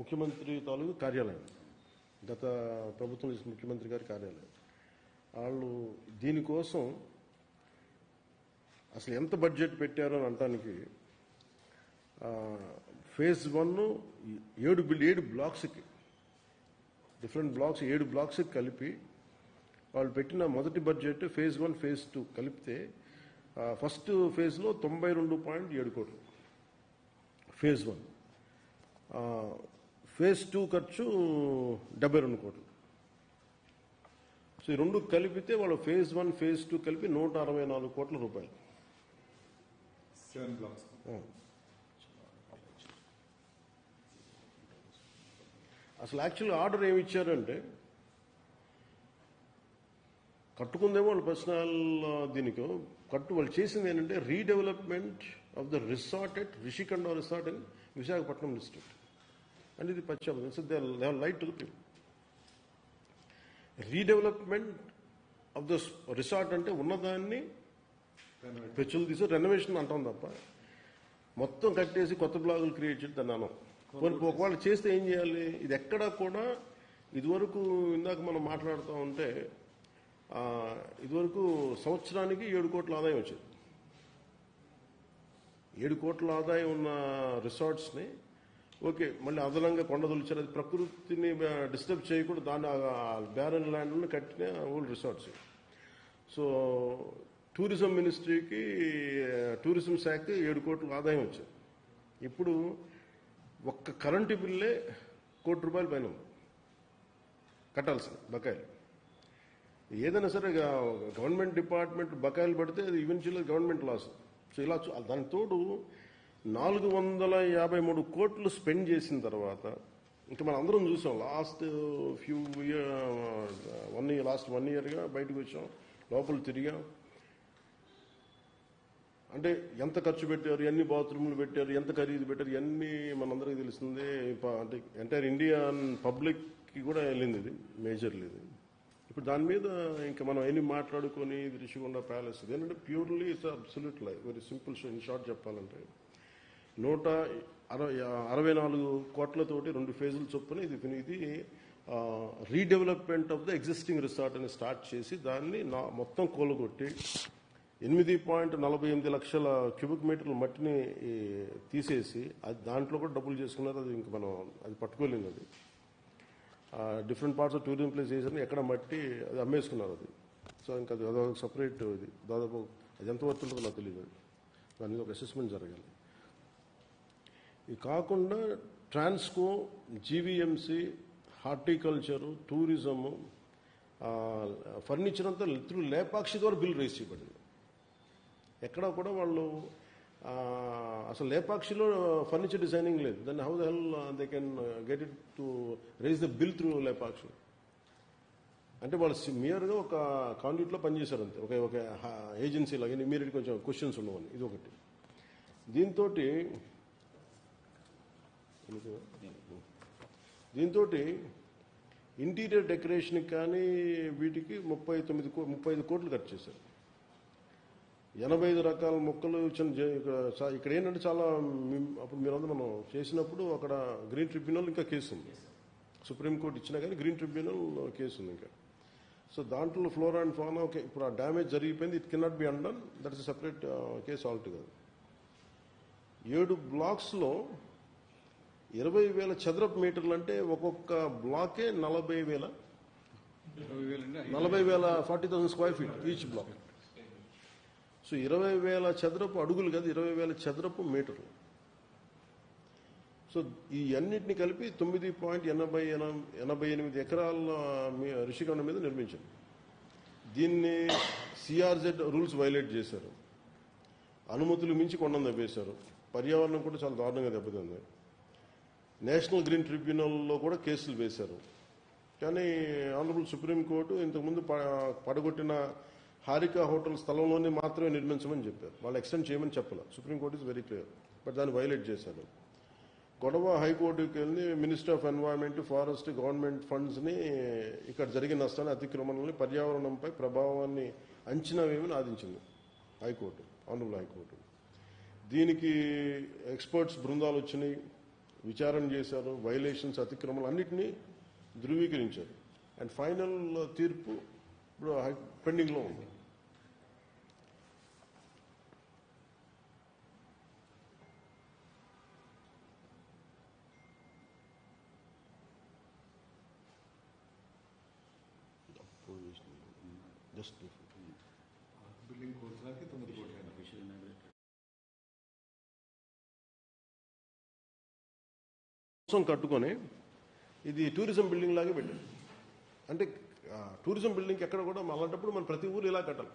ముఖ్యమంత్రి తాలూకు కార్యాలయం. గత ప్రభుత్వం చేసిన ముఖ్యమంత్రి గారి కార్యాలయం. వాళ్ళు దీనికోసం అసలు ఎంత బడ్జెట్ పెట్టారో అని అనటానికి ఫేజ్ వన్ ఏడు బిల్ ఏడు బ్లాక్స్కి డిఫరెంట్ బ్లాక్స్ ఏడు బ్లాక్స్కి కలిపి వాళ్ళు పెట్టిన మొదటి budget phase one phase two కలిపితే ఫస్ట్ ఫేజ్లో తొంభై రెండు పాయింట్ ఏడు కోట్లు. Phase one. ఫేజ్ టూ ఖర్చు డెబ్బై రెండు కోట్లు. సో ఈ రెండు కలిపితే వాళ్ళు ఫేజ్ వన్ ఫేజ్ టూ కలిపి నూట అరవై నాలుగు కోట్ల రూపాయలు. అసలు యాక్చువల్ ఆర్డర్ ఏమి ఇచ్చారంటే కట్టుకుందేమో వాళ్ళు పర్సనల్ దీనికి కట్టు వాళ్ళు చేసింది ఏంటంటే redevelopment of the resort at Rushikonda resort in Visakhapatnam district. And ఇది పచ్చాబం so they lied to the people redevelopment of the resort అంటే ఉన్నదాన్ని పెచ్చులు తీసి రెనోవేషన్ అంటాం తప్ప మొత్తం కట్టేసి కొత్త బ్లాగులు క్రియేట్ చేయడం దాన్ని అనం ఒకవేళ చేస్తే ఏం చేయాలి? ఇది ఎక్కడా కూడా ఇదివరకు ఇందాక మనం మాట్లాడుతూ ఉంటే ఇదివరకు సంవత్సరానికి ఏడు కోట్ల ఆదాయం వచ్చేది. ఏడు కోట్ల ఆదాయం ఉన్న రిసార్ట్స్ని ఓకే మళ్ళీ అదనంగా కొండదొలిచారు అది ప్రకృతిని డిస్టర్బ్ చేయకుండా దాన్ని బ్యారన్ ల్యాండ్లను కట్టిన ఓల్డ్ రిసార్ట్స్ సో టూరిజం మినిస్ట్రీకి టూరిజం శాఖకి ఏడు కోట్ల ఆదాయం వచ్చింది. ఇప్పుడు ఒక్క కరెంటు బిల్లే కోటి రూపాయల పైన ఉంది. కట్టాల్సిన బకాయిలు. ఏదైనా సరే గవర్నమెంట్ డిపార్ట్మెంట్ బకాయిలు పడితే అది ఈవెన్చువల్గా గవర్నమెంట్ లాస్ సో ఇలా చూ- నాలుగు వందల యాభై మూడు కోట్లు స్పెండ్ చేసిన తర్వాత ఇంకా మనం అందరం చూసాం last few year one year last one ఇయర్గా బయటకు వచ్చాం లోపల తిరిగాం. అంటే ఎంత ఖర్చు పెట్టారు ఎన్ని బాత్రూమ్లు పెట్టారు ఎంత ఖరీదు పెట్టారు ఇవన్నీ మనందరికీ తెలుస్తుంది. ప- అంటే ఎంటైర్ ఇండియన్ పబ్లిక్కి కూడా వెళ్ళింది ఇది మేజర్లీ ఇది. ఇప్పుడు దాని మీద ఇంకా మనం ఎన్ని మాట్లాడుకొని ఇది రిషికొండ ప్యాలెస్ ఇది. ఏంటంటే purely it's absolute life very simple in short చెప్పాలంటే. నూట అరవై అరవై నాలుగు కోట్లతోటి రెండు ఫేజులు చొప్పున ఇది ఇది redevelopment of the existing resort అని స్టార్ట్ చేసి దాన్ని నా మొత్తం కూలగొట్టి ఎనిమిది పాయింట్ నలభై ఎనిమిది లక్షల క్యూబిక్ మీటర్ల మట్టిని తీసేసి అది దాంట్లో కూడా డబ్బులు చేసుకున్నారు. అది ఇంక మనం అది పట్టుకోలేము అది. Different parts of tourism place చేసి ఎక్కడ మట్టి అది అమ్మేసుకున్నారు అది. సో ఇంకా అది అదొక సపరేట్ ఇది. దాదాపు అది ఎంత వర్తుంటుందో నాకు తెలియదు దాని మీద ఒక అసెస్మెంట్ జరగాలి. ఇది కాకుండా Transco GVMC horticulture tourism furniture అంతా త్రూ లేపాక్షి ద్వారా బిల్ రేస్ చేయబడింది. ఎక్కడ కూడా వాళ్ళు అసలు లేపాక్షిలో ఫర్నిచర్ డిజైనింగ్ లేదు. దాన్ని how the hell they can get it to raise the bill through Lepakshi? అంటే వాళ్ళు మియర్గా ఒక కాండిట్లో పనిచేశారు అంతే. ఒక ఒక ఏజెన్సీ లాగా. ఇమీడియట్ కొంచెం క్వశ్చన్స్ ఉండవని. ఇది ఒకటి. దీంతో దీంతో ఇంటీరియర్ డెకరేషన్కి కానీ వీటికి ముప్పై తొమ్మిది కో- ముప్పై ఐదు కోట్లు ఖర్చు చేశారు. ఎనభై ఐదు రకాల మొక్కలు ఇక్కడ ఇక్కడ ఏంటంటే చాలా అప్పుడు మీరందరూ మనం చేసినప్పుడు అక్కడ గ్రీన్ ట్రిబ్యునల్ ఇంకా కేసు ఉంది. సుప్రీంకోర్టు ఇచ్చినా కానీ గ్రీన్ ట్రిబ్యునల్ కేసు ఉంది ఇంకా. సో దాంట్లో ఫ్లోర్ అండ్ ఫానా ఓకే ఇప్పుడు ఆ డ్యామేజ్ జరిగిపోయింది it cannot be undone that is separate case all ఏడు బ్లాక్స్లో ఇరవై వేల చదరపు మీటర్లు అంటే ఒక్కొక్క బ్లాకే నలభై వేల నలభై వేల. Forty thousand square feet each block. So ఇరవై వేల చదరపు అడుగులు కాదు ఇరవై వేల చదరపు మీటర్లు. సో ఈ అన్నిటిని కలిపి తొమ్మిది పాయింట్ ఎనభై ఎన- ఎనభై ఎనిమిది ఎకరాల ఋషికొండ మీద నిర్మించారు. దీన్ని సిఆర్జెడ్ రూల్స్ వైలేట్ చేశారు. అనుమతులు మించి కొండను దెబ్బేశారు పర్యావరణం కూడా చాలా దారుణంగా దెబ్బతింది. నేషనల్ గ్రీన్ ట్రిబ్యునల్లో కూడా కేసులు వేశారు. కానీ ఆనరబుల్ సుప్రీంకోర్టు ఇంతకుముందు పడగొట్టిన హారిక హోటల్ స్థలంలోనే మాత్రమే నిర్మించమని చెప్పారు. వాళ్ళు ఎక్స్టెండ్ చేయమని చెప్పాలి. Supreme Court is very clear. But దాన్ని వైలేట్ చేశారు. గొడవ హైకోర్టుకి వెళ్ళి minister of environment forest government ఫండ్స్ని ఇక్కడ జరిగిన నష్టాన్ని అతిక్రమణని పర్యావరణంపై ప్రభావాన్ని అంచనా వేయమని ఆదించింది High Court honourable High Court. దీనికి ఎక్స్పర్ట్స్ బృందాలు వచ్చినాయి. విచారణ చేశారు వైలేషన్స్ అతిక్రమలు అన్నింటినీ ధృవీకరించారు. అండ్ ఫైనల్ తీర్పు ఇప్పుడు పెండింగ్లో ఉంది. జస్ట్ బిల్డింగ్ కోర్సులకి తొమ్మిది కోట్లు కోసం కట్టుకొని ఇది టూరిజం బిల్డింగ్ లాగే పెట్టారు. అంటే టూరిజం బిల్డింగ్ ఎక్కడ కూడా అలాంటప్పుడు మనం ప్రతి ఊరు ఇలా కట్టాలి.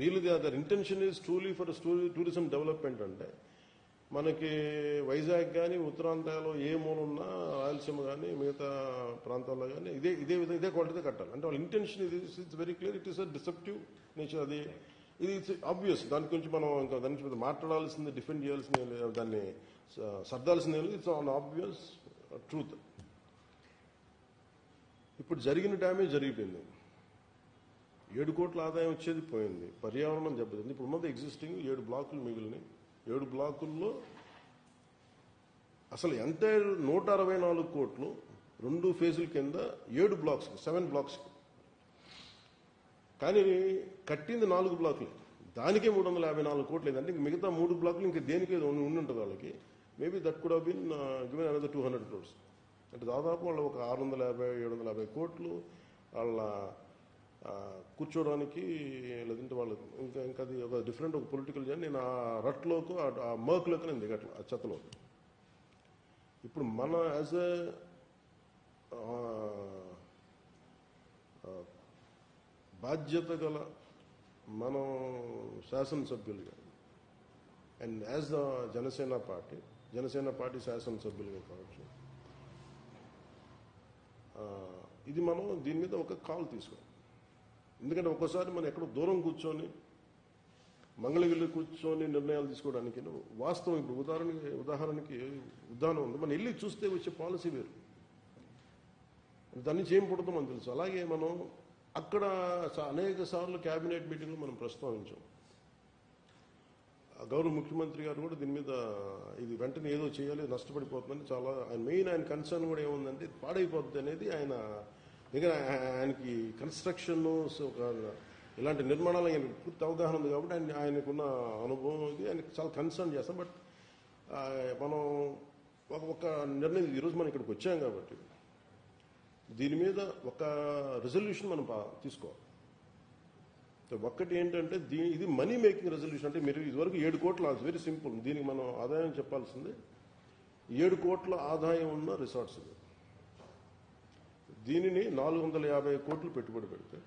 Real their intention is truly for tourism development అంటే మనకి వైజాగ్ కానీ ఉత్తరాంధ్రలో ఏ మూల ఉన్నా రాయలసీమ కానీ మిగతా ప్రాంతాల్లో కానీ ఇదే ఇదే విధంగా ఇదే క్వాలిటీతో కట్టాలి. అంటే వాళ్ళ ఇంటెన్షన్ ఇది it's very clear it is a deceptive nature అది ఇది ఇట్స్ ఆబ్వియస్ దాని గురించి మనం ఇంకా దాని గురించి మాట్లాడాల్సింది డిఫెండ్ చేయాల్సింది దాన్ని సర్దాల్సిన ఇట్స్ ఆన్ ఆబ్వియస్ ట్రూత్ ఇప్పుడు జరిగిన డ్యామేజ్ జరిగిపోయింది. ఏడు కోట్ల ఆదాయం వచ్చేది పోయింది. పర్యావరణం దెబ్బతింది. ఇప్పుడు ఉన్నది ఎగ్జిస్టింగ్ ఏడు బ్లాకులు మిగిలినాయి. ఏడు బ్లాకుల్లో అసలు ఎంత నూట అరవై నాలుగు కోట్లు రెండు ఫేజుల కింద ఏడు బ్లాక్స్ సెవెన్ బ్లాక్స్ కానీ కట్టింది నాలుగు బ్లాకులు. దానికే మూడు వందల యాభై నాలుగు కోట్లు లేదంటే ఇంక మిగతా మూడు బ్లాకులు ఇంకా దేనికి ఉండి ఉంటుంది వాళ్ళకి. Maybe that could been uh, given another two hundred crores అంటే దాదాపు వాళ్ళు ఒక ఆరు వందల యాభై ఏడు వందల యాభై కోట్లు వాళ్ళ uh, కూర్చోవడానికి లేదంటే వాళ్ళు ఇంకా ఇంకా అది ఒక డిఫరెంట్ ఒక పొలిటికల్ జర్నీ. నేను ఆ రట్లోకి ఆ- మర్క్లోకి నేను దిగట్లా ఆ చెత్తలో ఇప్పుడు మన యాజ్ ఎ బాధ్యత గల మనం శాసనసభ్యులుగా and as the Janasena party Janasena party శాసనసభ్యులుగా కావచ్చు. ఇది మనం దీని మీద ఒక కాల్ తీసుకో ఎందుకంటే ఒక్కసారి మనం ఎక్కడో దూరం కూర్చొని మంగళగిరి కూర్చొని నిర్ణయాలు తీసుకోవడానికి వాస్తవం ఇప్పుడు ఉదాహరణకి ఉదాహరణకి ఉదాహరణ ఉంది. మనం వెళ్ళి చూస్తే వచ్చే పాలసీ వేరు. దాన్ని నుంచి అని తెలుసు. అలాగే మనం అక్కడ అనేక సార్లు క్యాబినెట్ మీటింగ్లు మనం ప్రస్తావించాం. గౌరవ ముఖ్యమంత్రి గారు కూడా దీని మీద ఇది వెంటనే ఏదో చేయాలి నష్టపడిపోతుందని చాలా ఆయన మెయిన్ ఆయన కన్సర్న్ కూడా ఏముందంటే పాడైపోతుంది అనేది ఆయన దగ్గర ఆయనకి కన్స్ట్రక్షన్ ఇలాంటి నిర్మాణాలు ఆయన పూర్తి అవగాహన ఉంది కాబట్టి ఆయన ఆయనకున్న అనుభవం ఇది ఆయనకు చాలా కన్సర్న్ చేస్తాం. బట్ మనం ఒక ఒక నిర్ణయం ఈరోజు మనం ఇక్కడికి వచ్చాం కాబట్టి దీని మీద ఒక రెజల్యూషన్ మనం పా- తీసుకోవాలి. సో ఒక్కటి ఏంటంటే దీని ఇది మనీ మేకింగ్ రెజల్యూషన్ అంటే మీరు ఇదివరకు ఏడు కోట్ల వెరీ సింపుల్ దీనికి మనం ఆదాయం చెప్పాల్సింది ఏడు కోట్ల ఆదాయం ఉన్న రిసార్ట్స్ ఇది. దీనిని నాలుగు వందల యాభై కోట్లు పెట్టుబడి పెడితే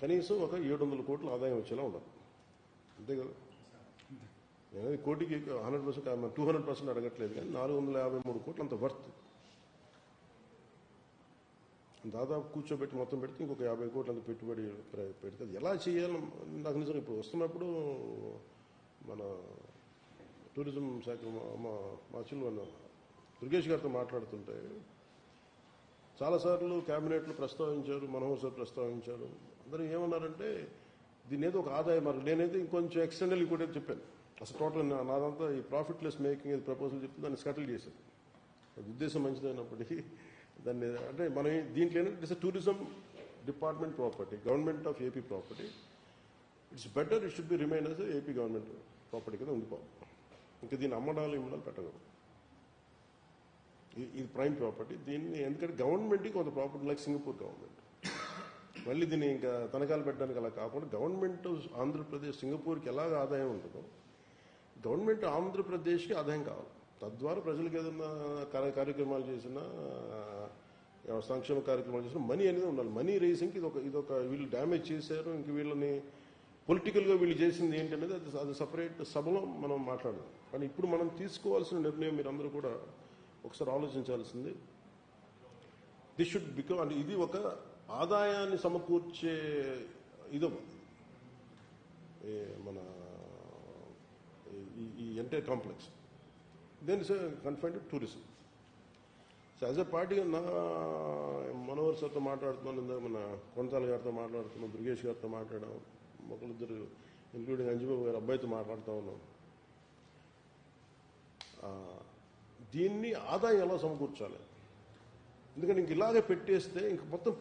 కనీసం ఒక ఏడు వందల కోట్ల ఆదాయం వచ్చేలా ఉండాలి. అంతే కదా? నేను కోటికి hundred percent two hundred percent అడగట్లేదు కానీ నాలుగు వందల యాభై మూడు కోట్లు అంత వర్త్ దాదాపు కూర్చోబెట్టి మొత్తం పెడితే ఇంకొక యాభై కోట్లు పెట్టుబడి పెడితే అది ఎలా చేయాలో నాకు నిజంగా ఇప్పుడు వస్తున్నప్పుడు మన టూరిజం శాఖ మా- మా చిల్లు దుర్గేష్ గారితో మాట్లాడుతుంటే చాలాసార్లు క్యాబినెట్లు ప్రస్తావించారు మనోహర్ సార్ ప్రస్తావించారు. అందరూ ఏమన్నారంటే దీని ఏదో ఒక ఆదాయం మరి నేనైతే ఇంకొంచెం ఎక్స్టెండల్ ఇంకోటి చెప్పాను. అసలు టోటల్ నా- నాదంతా ఈ ప్రాఫిట్లెస్ మేకింగ్ ప్రపోజల్ చెప్తే దాన్ని సెటిల్ చేశాను అది ఉద్దేశం మంచిదైనప్పటికీ దాన్ని అంటే మనం దీంట్లో ఏంటంటే it's tourism department property government of AP property it's better it should be remain as AP government property కింద ఉండిపోవాలి. ఇంకా దీన్ని అమ్మడాలు ఇమ్మడాలు పెట్టగలరు ఇది ప్రైమ్ ప్రాపర్టీ దీన్ని ఎందుకంటే గవర్నమెంట్కి కొంత ప్రాపర్టీ లైక్ సింగపూర్ గవర్నమెంట్ మళ్ళీ దీన్ని ఇంకా తనఖాలు పెట్టడానికి అలా కాకుండా గవర్నమెంట్ ఆంధ్రప్రదేశ్ సింగపూర్కి ఎలాగ ఆదాయం ఉంటుందో గవర్నమెంట్ ఆంధ్రప్రదేశ్కి ఆదాయం కావాలి. తద్వారా ప్రజలకు ఏదైనా కార్య- కార్యక్రమాలు చేసినా సంక్షేమ కార్యక్రమాలు చేసినా మనీ అనేది ఉండాలి. మనీ రేసింగ్కి ఇది ఒక ఇది ఒక వీళ్ళు డ్యామేజ్ చేశారు ఇంక వీళ్ళని పొలిటికల్గా వీళ్ళు చేసింది ఏంటనేది అది అది సపరేట్ సభలో మనం మాట్లాడదాం. కానీ ఇప్పుడు మనం తీసుకోవాల్సిన నిర్ణయం మీరందరూ కూడా ఒకసారి ఆలోచించాల్సింది. దిస్ షుడ్ బికమ్ అంటే ఇది ఒక ఆదాయాన్ని సమకూర్చే ఇది. మన ఈ- ఈ entire complex. Then is confined tourism so as a party నా మనోహర్ సార్తో మాట్లాడుతున్నాను ఇందాక మన కొంతాల గారితో మాట్లాడుతున్నాం దుర్గేష్ గారితో మాట్లాడాం ఒకరిద్దరు ఇంక్లూడింగ్ అంజుబాబు గారు అబ్బాయితో మాట్లాడుతూ ఉన్నాం. దీన్ని ఆదాయం ఎలా సమకూర్చాలి? ఎందుకంటే ఇంక ఇలాగే పెట్టేస్తే ఇంక మొత్తం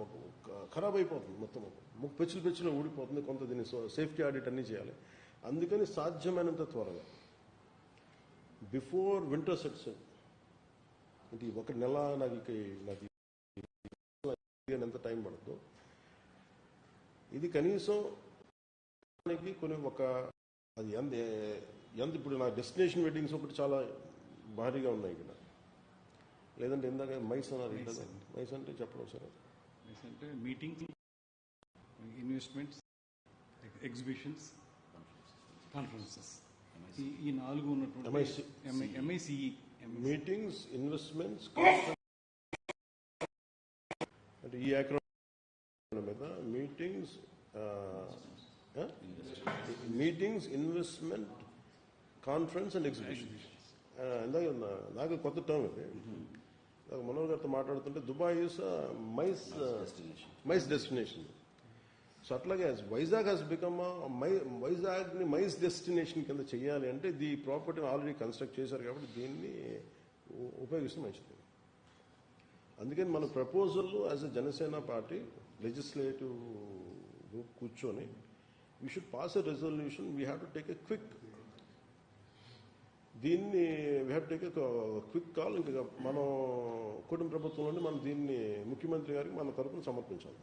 ఒక- ఖరాబ్ అయిపోతుంది మొత్తం. ముక్కు పెచ్చులు పెచ్చులు ఊడిపోతుంది కొంత దీన్ని సేఫ్టీ ఆడిట్ అన్నీ చేయాలి. అందుకని సాధ్యమైనంత త్వరగా. బిఫోర్ వింటర్ సెట్స్ అంటే ఒక నెల నాకు నాకు ఎంత టైం పడుతుందో ఇది కనీసం కొన్ని ఒక అది ఎంత ఎంత ఇప్పుడు నా డెస్టినేషన్ వెడ్డింగ్స్ ఒకటి చాలా భారీగా ఉన్నాయి ఇక్కడ. లేదంటే ఇందాక మైస్ అన్నారు మైస్. అంటే. చెప్పడం సరే. అంటే మీటింగ్స్ ఇన్వెస్ట్మెంట్స్ ఎగ్జిబిషన్స్ కాన్ఫరెన్సెస్ ఈ ఈ నాలుగు ఉన్నటువంటి MIC. ఎంఐసిఈ మీటింగ్స్ ఇన్వెస్ట్మెంట్స్ అంటే ఈ మీద meetings meetings investment conference and exhibition ఇందాక నాకు కొత్త టర్మ్ ఇది. నాకు మనోహర్ గారితో మాట్లాడుతుంటే Dubai is MICE MICE destination. So అట్లాగే వైజాగ్ హాస్ బికమ్ మై వైజాగ్ని మైస్ డెస్టినేషన్ కింద చేయాలి అంటే ది ప్రాపర్టీని ఆల్రెడీ కన్స్ట్రక్ట్ చేశారు కాబట్టి దీన్ని ఉపయోగిస్తే మంచిది. అందుకని మన proposal as a Janasena party legislative group కూర్చొని we should pass a resolution we have to take a quick దీన్ని we have take a quick call ఇంకా మనం కుటుంబ ప్రభుత్వంలోనే మనం దీన్ని ముఖ్యమంత్రి గారికి మన తరపున సమర్పించాలి.